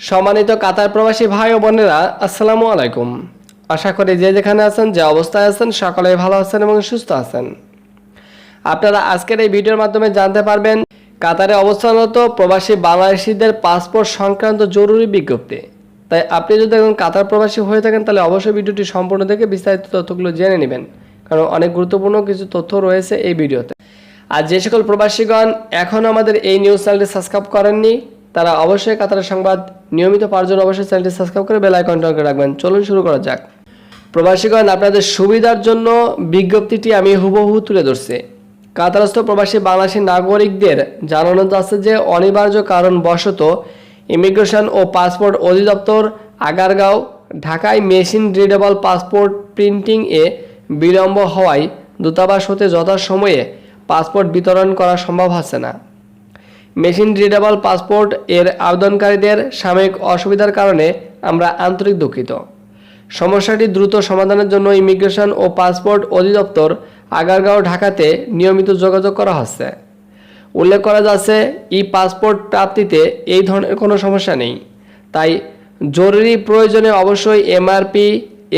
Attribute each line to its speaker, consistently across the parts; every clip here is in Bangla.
Speaker 1: সম্মানিত কাতার প্রবাসী ভাই ও বোনেরা, আসসালামু আলাইকুম। আশা করি যে যেখানে আছেন, যে অবস্থায় আছেন, সকলেই ভালো আছেন এবং সুস্থ আছেন। আপনারা আজকের এই ভিডিওর মাধ্যমে জানতে পারবেন, কাতারে অবস্থানরত প্রবাসী বাংলাদেশিদের পাসপোর্ট সংক্রান্ত জরুরি বিজ্ঞপ্তি। তাই আপনি যদি এখন কাতার প্রবাসী হয়ে থাকেন, তাহলে অবশ্যই ভিডিওটি সম্পূর্ণ দেখে বিস্তারিত তথ্যগুলো জেনে নেবেন, কারণ অনেক গুরুত্বপূর্ণ কিছু তথ্য রয়েছে এই ভিডিওতে। আর যে সকল প্রবাসীগণ এখনও আমাদের এই নিউজ চ্যানেলটি সাবস্ক্রাইব করেননি তারা অবশ্যই কাতারের সংবাদ নিয়মিত পাওয়ার জন্য অবশ্যই চ্যানেলটি সাবস্ক্রাইব করে বেল আইকনটা করে রাখবেন। চলুন শুরু করা যাক। প্রবাসীগণ, আপনাদের সুবিধার জন্য বিজ্ঞপ্তিটি আমি হুবহু তুলে ধরছি। কাতারস্থ প্রবাসী বাংলাদেশি নাগরিকদের জানানো যাচ্ছে যে, অনিবার্য কারণবশত ইমিগ্রেশন ও পাসপোর্ট অধিদপ্তর আগারগাঁও ঢাকায় মেশিন রিডেবল পাসপোর্ট প্রিন্টিং এ বিলম্ব হওয়ায় দূতাবাস হতে যথাসময়ে পাসপোর্ট বিতরণ করা সম্ভব হচ্ছে না। মেশিন রিডেবল পাসপোর্ট এর আবেদনকারীদের সাময়িক অসুবিধার কারণে আমরা আন্তরিক দুঃখিত। সমস্যাটি দ্রুত সমাধানের জন্য ইমিগ্রেশন ও পাসপোর্ট অধিদপ্তর আগারগাঁও ঢাকাতে নিয়মিত যোগাযোগ করা হচ্ছে। উল্লেখ করা যাচ্ছে, ই পাসপোর্ট প্রাপ্তিতে এই ধরনের কোনো সমস্যা নেই। তাই জরুরি প্রয়োজনে অবশ্যই এমআরপি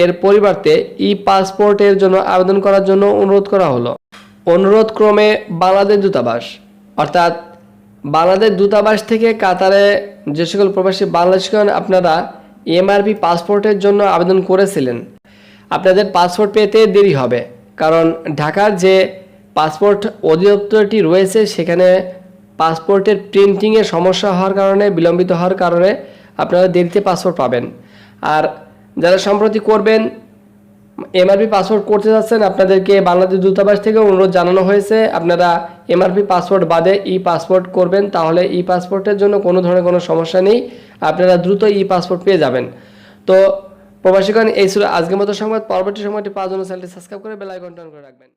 Speaker 1: এর পরিবর্তে ই পাসপোর্টের জন্য আবেদন করার জন্য অনুরোধ করা হলো। অনুরোধ ক্রমে বাংলাদেশ দূতাবাস, অর্থাৎ বাংলাদেশ দূতাবাস থেকে কাতারে যে সকল প্রবাসী বাংলাদেশগণ আপনারা এমআরপি পাসপোর্টের জন্য আবেদন করেছিলেন, আপনাদের পাসপোর্ট পেতে দেরি হবে। কারণ ঢাকার যে পাসপোর্ট অধিদপ্তরটি রয়েছে, সেখানে পাসপোর্টের প্রিন্টিংয়ে সমস্যা হওয়ার কারণে, বিলম্বিত হওয়ার কারণে আপনারা দেরিতে পাসপোর্ট পাবেন। আর যারা সম্প্রতি করবেন এমআরপি পাসওয়ার্ড করতে যাচ্ছেন, আপনাদেরকে বাংলাদেশ দূতাবাস থেকে অনুরোধ জানানো হয়েছে, আপনারা এমআরপি পাসওয়ার্ড বাদে ই পাসপোর্ট করবেন, তাহলে ই পাসপোর্টের জন্য কোনো ধরনের কোনো সমস্যা নেই, আপনারা দ্রুত ই পাসপোর্ট পেয়ে যাবেন। তো প্রবাসীগণ, এই ছিল আজকের মতো সংবাদ, পরবর্তী সময়টি পাওয়ার জন্য চ্যানেলটি সাবস্ক্রাইব করে বেলাইকন টন করে রাখবেন।